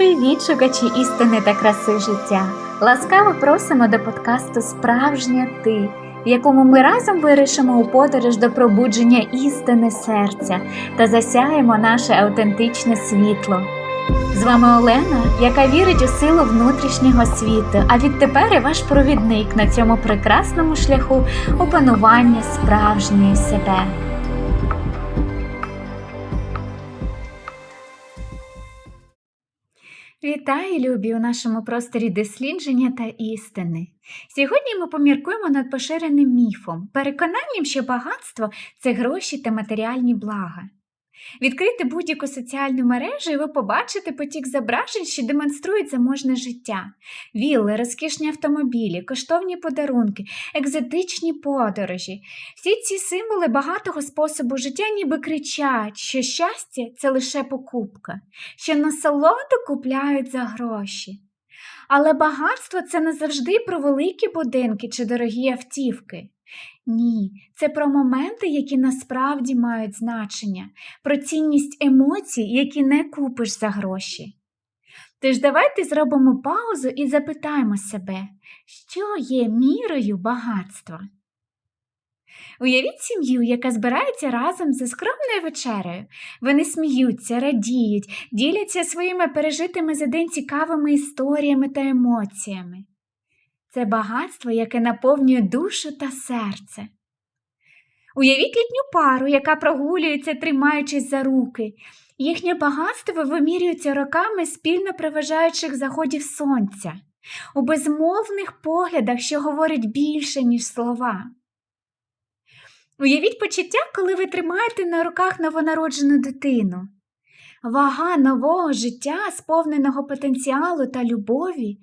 Привіт, шукачі істини та краси життя! Ласкаво просимо до подкасту Справжня ти, в якому ми разом вирішимо у подорож до пробудження істини серця та засяємо наше автентичне світло. З вами Олена, яка вірить у силу внутрішнього світу, а відтепер і ваш провідник на цьому прекрасному шляху опанування справжньої себе. Вітаю, любі, у нашому просторі дослідження та істини. Сьогодні ми поміркуємо над поширеним міфом, переконанням, що багатство це гроші та матеріальні блага. Відкрийте будь-яку соціальну мережу, і ви побачите потік зображень, що демонструють заможне життя: вілли, розкішні автомобілі, коштовні подарунки, екзотичні подорожі. Всі ці символи багатого способу життя ніби кричать, що щастя це лише покупка, що насолоду купляють за гроші. Але багатство це не завжди про великі будинки чи дорогі автівки. Ні, це про моменти, які насправді мають значення, про цінність емоцій, які не купиш за гроші. Тож давайте зробимо паузу і запитаємо себе, що є мірою багатства. Уявіть сім'ю, яка збирається разом за скромною вечерею. Вони сміються, радіють, діляться своїми пережитими за день цікавими історіями та емоціями. Це багатство, яке наповнює душу та серце. Уявіть літню пару, яка прогулюється, тримаючись за руки. Їхнє багатство вимірюється роками спільно проважаючих заходів сонця, у безмовних поглядах, що говорять більше, ніж слова. Уявіть почуття, коли ви тримаєте на руках новонароджену дитину. Вага нового життя, сповненого потенціалу та любові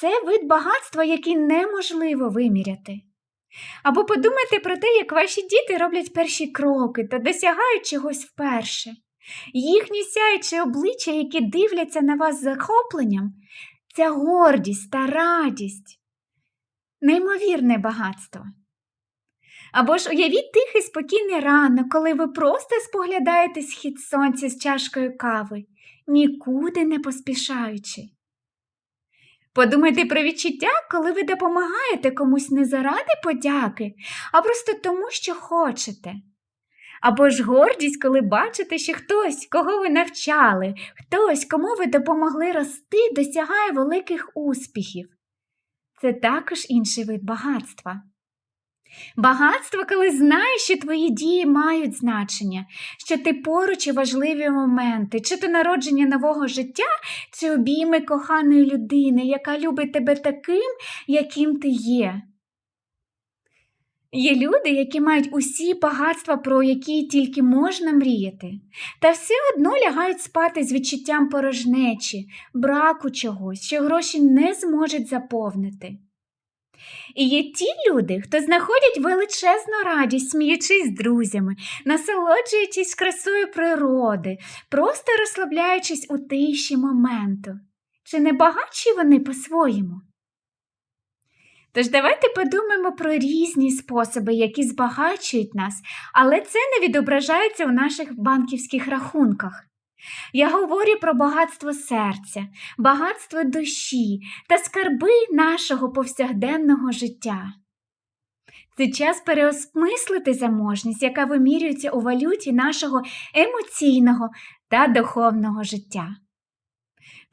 це вид багатства, який неможливо виміряти. Або подумайте про те, як ваші діти роблять перші кроки та досягають чогось вперше. Їхні сяючі обличчя, які дивляться на вас з захопленням, ця гордість та радість, неймовірне багатство. Або ж уявіть тихий спокійний ранок, коли ви просто споглядаєте схід сонця з чашкою кави, нікуди не поспішаючи. Подумайте про відчуття, коли ви допомагаєте комусь не заради подяки, а просто тому, що хочете. Або ж гордість, коли бачите, що хтось, кого ви навчали, хтось, кому ви допомогли рости, досягає великих успіхів. Це також інший вид багатства. Багатство, коли знаєш, що твої дії мають значення, що ти поруч і важливі моменти, чи то народження нового життя, чи обійми коханої людини, яка любить тебе таким, яким ти є. Є люди, які мають усі багатства, про які тільки можна мріяти, та все одно лягають спати з відчуттям порожнечі, браку чогось, що гроші не зможуть заповнити. І є ті люди, хто знаходять величезну радість, сміючись з друзями, насолоджуючись красою природи, просто розслабляючись у тиші моменту. Чи не багатші вони по-своєму? Тож давайте подумаємо про різні способи, які збагачують нас, але це не відображається у наших банківських рахунках. Я говорю про багатство серця, багатство душі та скарби нашого повсякденного життя. Це час переосмислити заможність, яка вимірюється у валюті нашого емоційного та духовного життя.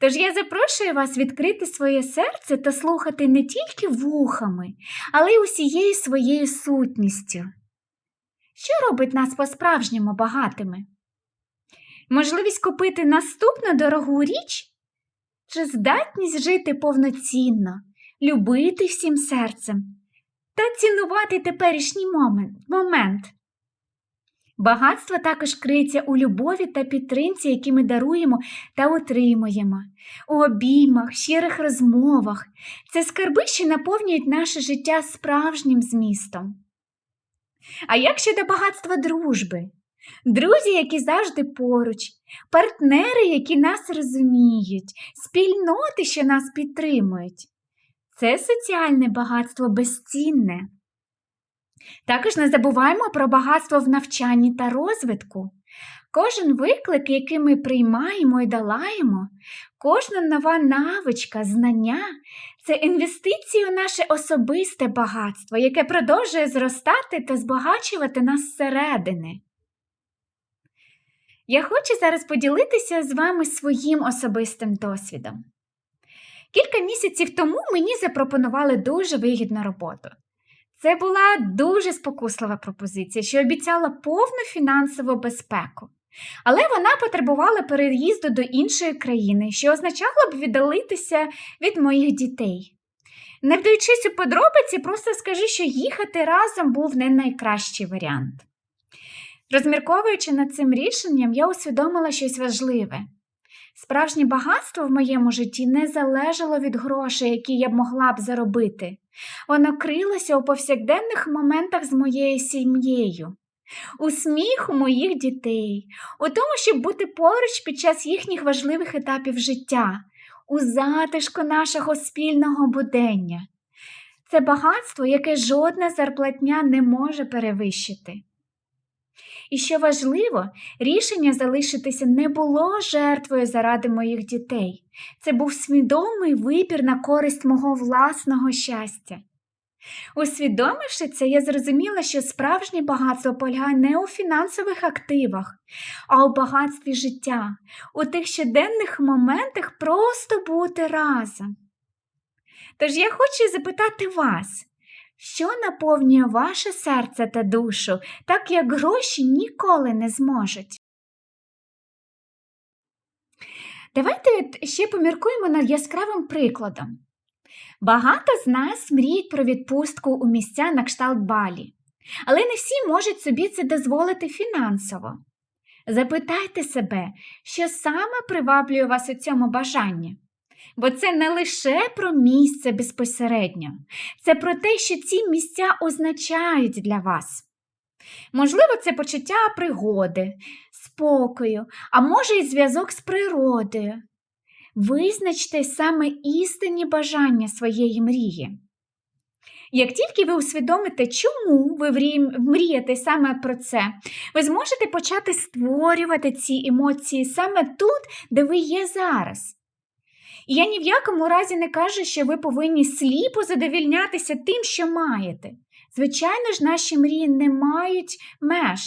Тож я запрошую вас відкрити своє серце та слухати не тільки вухами, але й усією своєю сутністю. Що робить нас по-справжньому багатими? Можливість купити наступну дорогу річ чи здатність жити повноцінно, любити всім серцем та цінувати теперішній момент. Багатство також криється у любові та підтримці, які ми даруємо та отримуємо, у обіймах, щирих розмовах. Це скарби, що наповнюють наше життя справжнім змістом. А як щодо багатства дружби? Друзі, які завжди поруч, партнери, які нас розуміють, спільноти, що нас підтримують. Це соціальне багатство безцінне. Також не забуваємо про багатство в навчанні та розвитку. Кожен виклик, який ми приймаємо і долаємо, кожна нова навичка, знання це інвестиції у наше особисте багатство, яке продовжує зростати та збагачувати нас зсередини. Я хочу зараз поділитися з вами своїм особистим досвідом. Кілька місяців тому мені запропонували дуже вигідну роботу. Це була дуже спокуслива пропозиція, що обіцяла повну фінансову безпеку. Але вона потребувала переїзду до іншої країни, що означало б віддалитися від моїх дітей. Не вдаючись у подробиці, просто скажу, що їхати разом був не найкращий варіант. Розмірковуючи над цим рішенням, я усвідомила щось важливе. Справжнє багатство в моєму житті не залежало від грошей, які я б могла б заробити. Воно крилося у повсякденних моментах з моєю сім'єю, у сміху моїх дітей, у тому, щоб бути поруч під час їхніх важливих етапів життя, у затишку нашого спільного будення. Це багатство, яке жодна зарплатня не може перевищити. І що важливо, рішення залишитися не було жертвою заради моїх дітей. Це був свідомий вибір на користь мого власного щастя. Усвідомивши це, я зрозуміла, що справжнє багатство полягає не у фінансових активах, а у багатстві життя, у тих щоденних моментах просто бути разом. Тож я хочу запитати вас, що наповнює ваше серце та душу, так як гроші ніколи не зможуть? Давайте ще поміркуємо над яскравим прикладом. Багато з нас мріють про відпустку у місця на кшталт Балі, але не всі можуть собі це дозволити фінансово. Запитайте себе, що саме приваблює вас у цьому бажанні. Бо це не лише про місце безпосередньо, це про те, що ці місця означають для вас. Можливо, це почуття пригоди, спокою, а може і зв'язок з природою. Визначте саме істинні бажання своєї мрії. Як тільки ви усвідомите, чому ви мрієте саме про це, ви зможете почати створювати ці емоції саме тут, де ви є зараз. І я ні в якому разі не кажу, що ви повинні сліпо задовільнятися тим, що маєте. Звичайно ж, наші мрії не мають меж.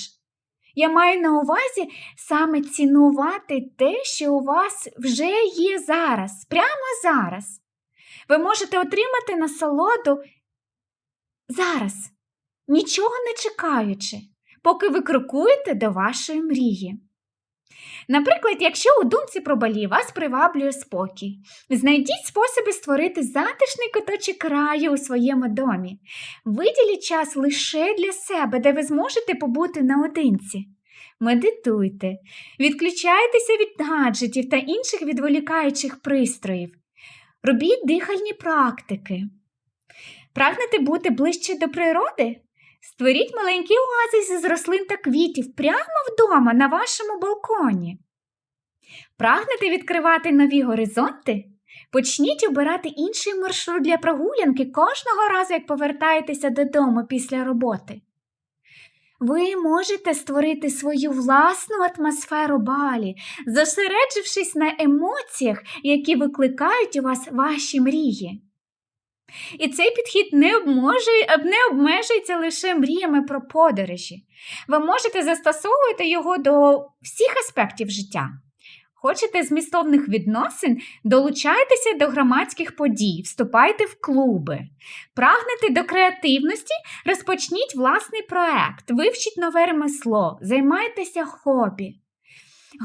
Я маю на увазі саме цінувати те, що у вас вже є зараз, прямо зараз. Ви можете отримати насолоду зараз, нічого не чекаючи, поки ви крокуєте до вашої мрії. Наприклад, якщо у думці про балі вас приваблює спокій, знайдіть способи створити затишний куточок краю у своєму домі. Виділіть час лише для себе, де ви зможете побути наодинці. Медитуйте, відключайтеся від гаджетів та інших відволікаючих пристроїв. Робіть дихальні практики. Прагнете бути ближче до природи? Створіть маленькі оазиси з рослин та квітів прямо вдома на вашому балконі. Прагнете відкривати нові горизонти? Почніть обирати інший маршрут для прогулянки кожного разу, як повертаєтеся додому після роботи. Ви можете створити свою власну атмосферу балі, зосереджившись на емоціях, які викликають у вас ваші мрії. І цей підхід не, обможе, не обмежується лише мріями про подорожі. Ви можете застосовувати його до всіх аспектів життя. Хочете змістовних відносин, долучайтеся до громадських подій, вступайте в клуби. Прагнете до креативності, розпочніть власний проект, вивчіть нове ремесло, займайтеся хобі.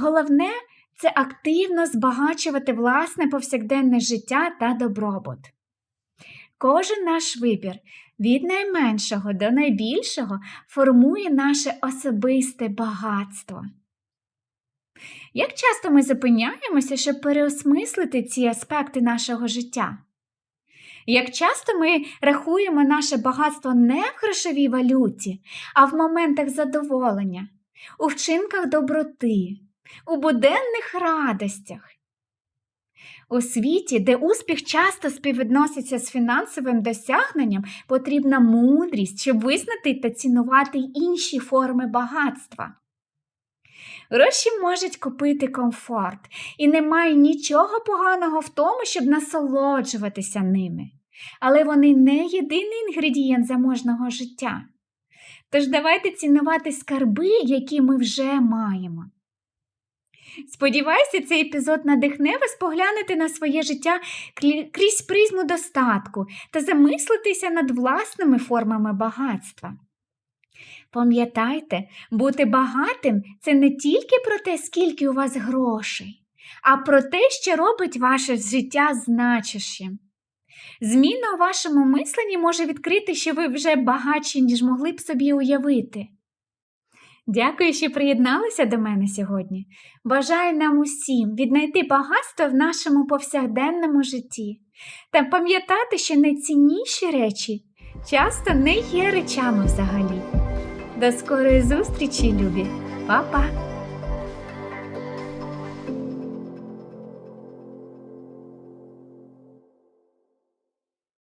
Головне це активно збагачувати власне повсякденне життя та добробут. Кожен наш вибір від найменшого до найбільшого формує наше особисте багатство. Як часто ми зупиняємося, щоб переосмислити ці аспекти нашого життя? Як часто ми рахуємо наше багатство не в грошовій валюті, а в моментах задоволення, у вчинках доброти, у буденних радостях? У світі, де успіх часто співвідноситься з фінансовим досягненням, потрібна мудрість, щоб визнати та цінувати інші форми багатства. Гроші можуть купити комфорт, і немає нічого поганого в тому, щоб насолоджуватися ними. Але вони не єдиний інгредієнт заможного життя. Тож давайте цінувати скарби, які ми вже маємо. Сподіваюся, цей епізод надихне вас поглянути на своє життя крізь призму достатку та замислитися над власними формами багатства. Пам'ятайте, бути багатим це не тільки про те, скільки у вас грошей, а про те, що робить ваше життя значущим. Зміна у вашому мисленні може відкрити, що ви вже багатші, ніж могли б собі уявити. Дякую, що приєдналися до мене сьогодні. Бажаю нам усім віднайти багатство в нашому повсякденному житті та пам'ятати, що найцінніші речі часто не є речами взагалі. До скорої зустрічі, любі! Па-па!